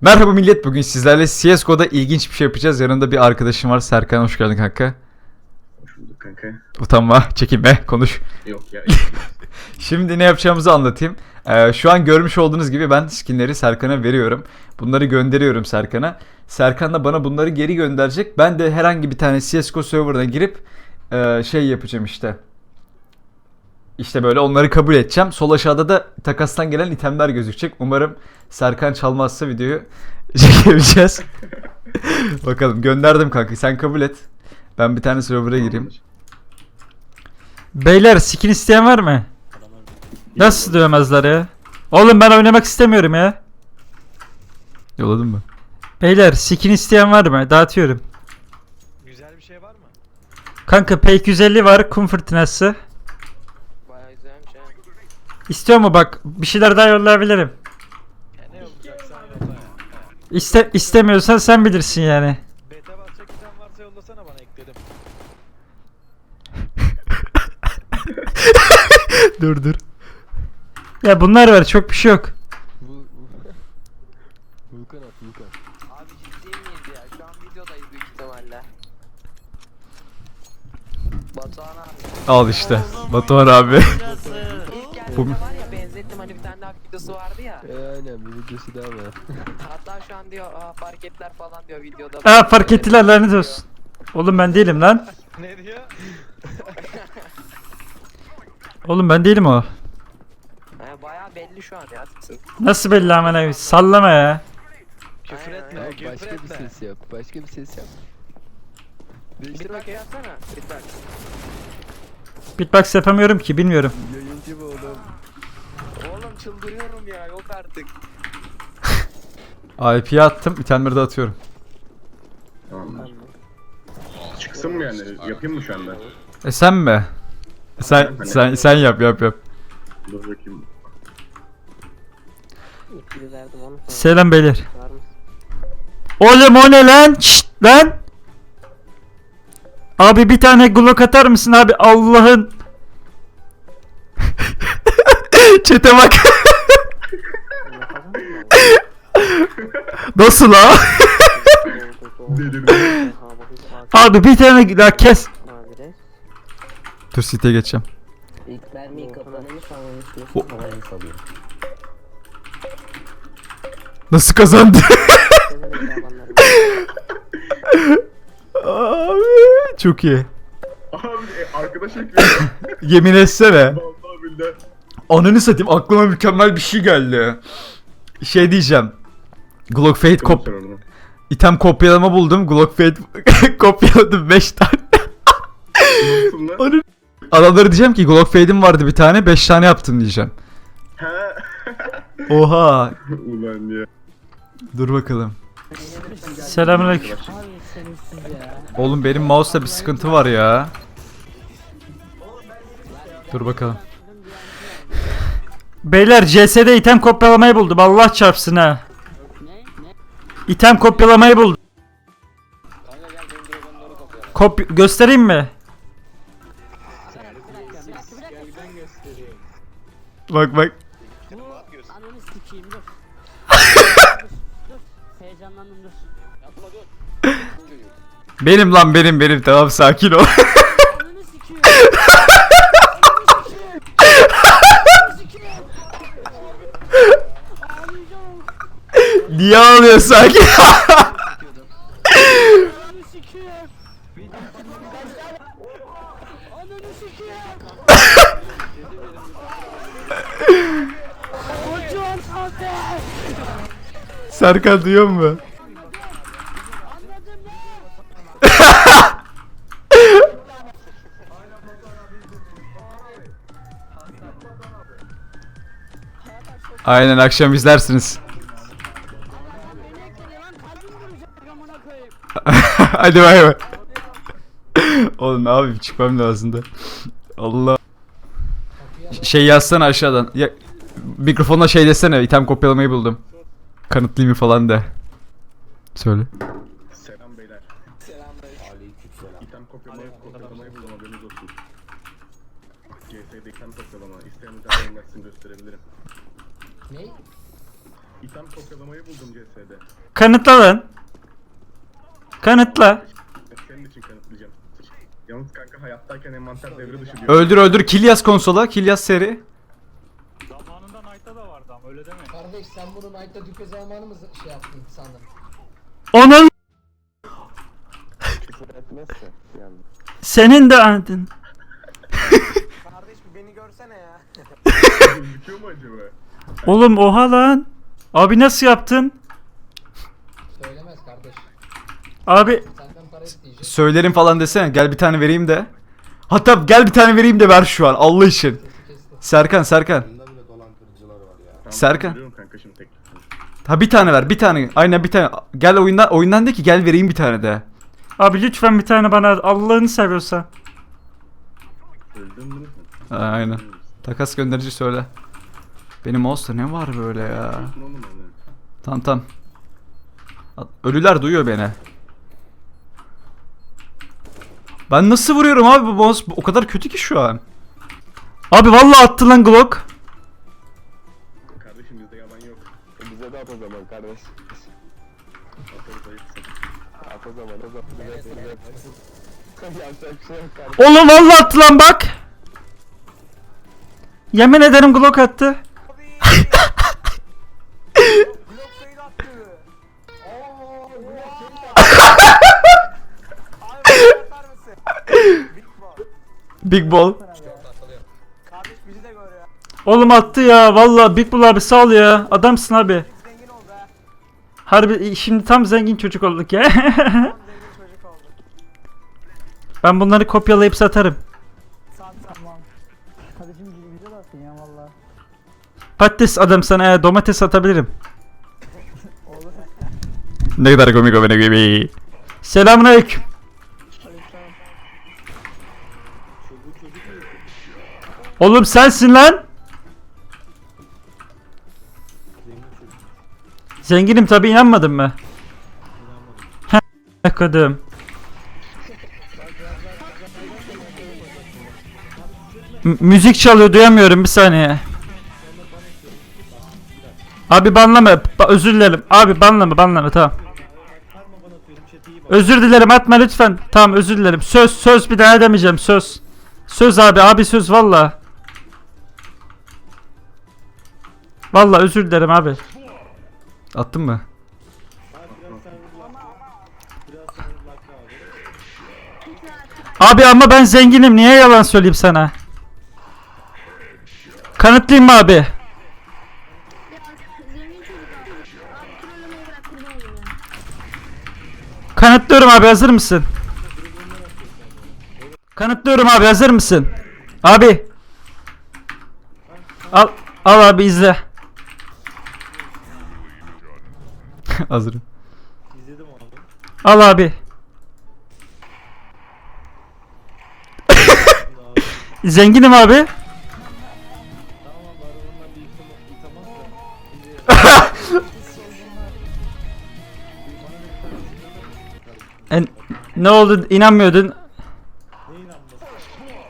Merhaba millet bugün sizlerle CSGO'da ilginç bir şey yapacağız. Yanında bir arkadaşım var Serkan hoş geldin kanka. Hoş bulduk kanka. Utanma, çekinme, konuş. Yok ya. Şimdi ne yapacağımızı anlatayım. Ee, şu an görmüş olduğunuz gibi ben skinleri Serkan'a veriyorum. Bunları gönderiyorum Serkan'a. Serkan da bana bunları geri gönderecek. Ben de herhangi bir tane CSGO serverına girip e, şey yapacağım işte. İşte böyle onları kabul edeceğim. Sol aşağıda da takastan gelen itemler gözükecek. Umarım Serkan çalmazsa videoyu çekebileceğiz. Bakalım gönderdim kanka sen kabul et. Ben bir tane server'a gireyim. Beyler skin isteyen var mı? Nasıl dövmezler ya? Oğlum ben oynamak istemiyorum ya. Yolladın mı? Beyler skin isteyen var mı? Dağıtıyorum. Güzel bir şey var mı? Kanka Pek 150 var kum fırtınası. İstiyor mu bak bir şeyler daha yollayabilirim. Ya ne olacaksan yolla ya. İste istemiyorsan sen bilirsin yani. Beta basacak varsa yollasana bana ekledim. dur dur. Ya bunlar var çok bir şey yok. Vulkan at Vulkan. Abi ciddi miyiz ya? Şu an videodayız büyük ihtimalle. Batuhan abi. Al işte. Batuhan abi. Bu- var ya benzettim hani bir tane daha videosu vardı ya. E, aynen bir videosu daha var. Hatta şu an diyor Aa, fark ettiler falan diyor videoda. Aa fark ettiler lanet olsun. Oğlum ben değilim lan. Ne diyor? Oğlum ben değilim o. He, bayağı belli şu an ya sesin. Nasıl belli aman abi sallama ya. Küfür Aynen, etme, aynen. Küfür başka bir etme. ses yap. Başka bir ses yap. Değiştir bakayım. yapsana. Bir bak. Beatbox yapamıyorum ki bilmiyorum. Yayıncı bu oğlum. Oğlum çıldırıyorum ya yok artık. IP'ye attım. İtemleri de atıyorum. Tamam. Çıksın mı yani? Yapayım mı şu anda? E sen mi? Sen sen sen yap yap yap. Dur bakayım. İkili verdim onu. Selam beyler. Var mı? Oğlum o ne lan? Şşt lan. Abi bir tane glock atar mısın abi Allah'ın. Çete bak. Nasıl ha? Delirdim. Abi bir tane daha kes. Dur siteye geçeceğim. İlk mermiyi. Nasıl kazandı? Abi çok iyi. Abi e, arkadaş ekliyor. Yemin etsene. Vallahi billahi. Ananı satayım aklıma mükemmel bir şey geldi. Şey diyeceğim. Glock Fade Kop. item kopyalama buldum. Glock Fade kopyaladım 5 tane. Ananı- Adamlara diyeceğim ki Glock Fade'im vardı bir tane 5 tane yaptım diyeceğim. Ha. Oha. Ulan ya. Dur bakalım. Selamünaleyküm. Oğlum benim mouse'da bir sıkıntı var ya. Dur bakalım. Beyler CS'de item kopyalamayı buldum. Allah çarpsın ha. İtem kopyalamayı buldum. Kop göstereyim mi? Bak bak. Ananı sikeyim dur. dur. Heyecanlandım dur. Benim lan benim benim tamam sakin ol. Ananı sikeyim. Ananı sikeyim. Ağlayacağım. Ağlıyor sakin? Ananı. Serkan duyuyor mu? Aynen akşam izlersiniz. Beni ekledi lan kalbim duracak amına koyayım. Hadi bay bay. Oğlum yapayım çıkmam lazım da. Allah. Şey yazsana aşağıdan. Ya, mikrofonla şey desene item kopyalamayı buldum. Kanıtlayayım mı falan de. Söyle. Selam beyler. İtem kopyalamayı kopyalamayı buldum haberiniz olsun. GS'de item kopyalama. İsteyen item versin gösterebilirim. Ne? İtem kopyalamayı buldum CS'de. Kanıtla lan. Kanıtla. Senin için kanıtlayacağım. Yalnız kanka hayattayken envanter devre dışı diyor. Öldür öldür kill yaz konsola. Kill yaz seri. Zamanında Knight'ta da vardı ama öyle deme. Kardeş sen bunu Knight'ta Duke zamanı mı şey yaptın sandın? Onun Küfür etmezse yani. senin de andın. Kardeş bir beni görsene ya. Gözüküyor mu acaba? Oğlum oha lan. Abi nasıl yaptın? Söylemez kardeş. Abi Senden para isteyecek. Söylerim falan desene. Gel bir tane vereyim de. Hatta gel bir tane vereyim de ver şu an Allah için. Serkan Serkan. Serkan. Görüyorum kanka şimdi tek. Ha bir tane ver bir tane. Aynen bir tane. Gel oyundan oyundan de ki gel vereyim bir tane de. abi lütfen bir tane bana Allah'ını seviyorsa. Öldün mü? Ha, Aynen. Takas gönderici söyle. Benim mouse'da ne var böyle ya? Oğlum öyle. Tamam tamam. Ölüler duyuyor beni. Ben nasıl vuruyorum abi bu mouse o kadar kötü ki şu an. Abi vallahi attı lan Glock. Kardeşim bizde yalan yok. Bize de at o zaman kardeş. At o zaman o zaman. Yapacak bir şey yok kardeş. Oğlum vallahi attı lan bak. Yemin ederim Glock attı. Big ball. Kardeş bizi de gör ya. Oğlum attı ya vallahi Big Bull abi sağ ol ya. Adamsın abi. Zengin oldu ha. Harbi şimdi tam zengin çocuk olduk ya. Tam zengin çocuk oldu. ben bunları kopyalayıp satarım. Sat tamam. Kardeşim ya valla. Patates adam sana e, domates satabilirim. Ne kadar komik o benim gibi. Selamünaleyküm. Oğlum sensin lan. Zenginim tabi inanmadın mı? Heh, kadın. M- müzik çalıyor duyamıyorum bir saniye. Abi banlama. Ba- özür dilerim. Abi banlama banlama tamam. Özür dilerim atma lütfen. Tamam özür dilerim. Söz söz bir daha demeyeceğim söz. Söz abi abi söz valla. Valla özür dilerim abi. Attın mı? Abi ama ben zenginim niye yalan söyleyeyim sana? Kanıtlayayım mı abi? Kanıtlıyorum abi hazır mısın? Kanıtlıyorum abi hazır mısın? Abi. Al al abi izle. Hazırım. Al abi. Zenginim abi. E, ne oldu inanmıyordun?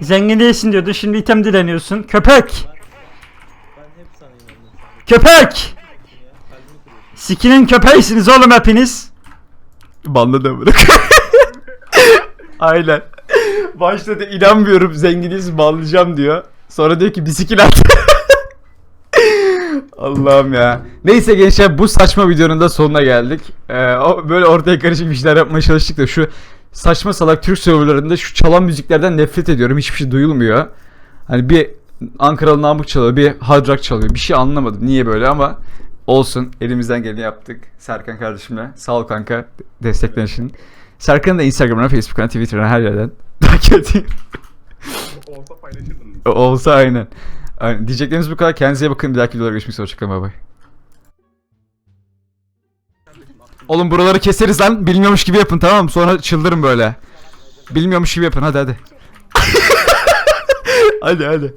Zengin değilsin diyordun şimdi item dileniyorsun. Köpek! Köpek! Sikinin köpeğisiniz oğlum hepiniz. Banla da bırak. Aynen. Başta da inanmıyorum zenginiz banlayacağım diyor. Sonra diyor ki bisiklet. Allah'ım ya. Neyse gençler bu saçma videonun da sonuna geldik. Ee, böyle ortaya karışık bir şeyler yapmaya çalıştık da şu saçma salak Türk serverlarında şu çalan müziklerden nefret ediyorum. Hiçbir şey duyulmuyor. Hani bir Ankaralı Namık çalıyor, bir Hard Rock çalıyor. Bir şey anlamadım niye böyle ama olsun. Elimizden geleni yaptık Serkan kardeşimle. Sağ ol kanka desteklerin için. Serkan'ı da Instagram'dan, Facebook'tan, Twitter'dan her yerden takip edeyim. Olsa paylaşırdın. Olsa aynen. aynen. Diyeceklerimiz bu kadar. Kendinize bakın. Bir dahaki videoda görüşmek üzere. Hoşçakalın. Bay bay. Oğlum buraları keseriz lan. Bilmiyormuş gibi yapın tamam mı? Sonra çıldırın böyle. Bilmiyormuş gibi yapın. Hadi hadi. hadi hadi.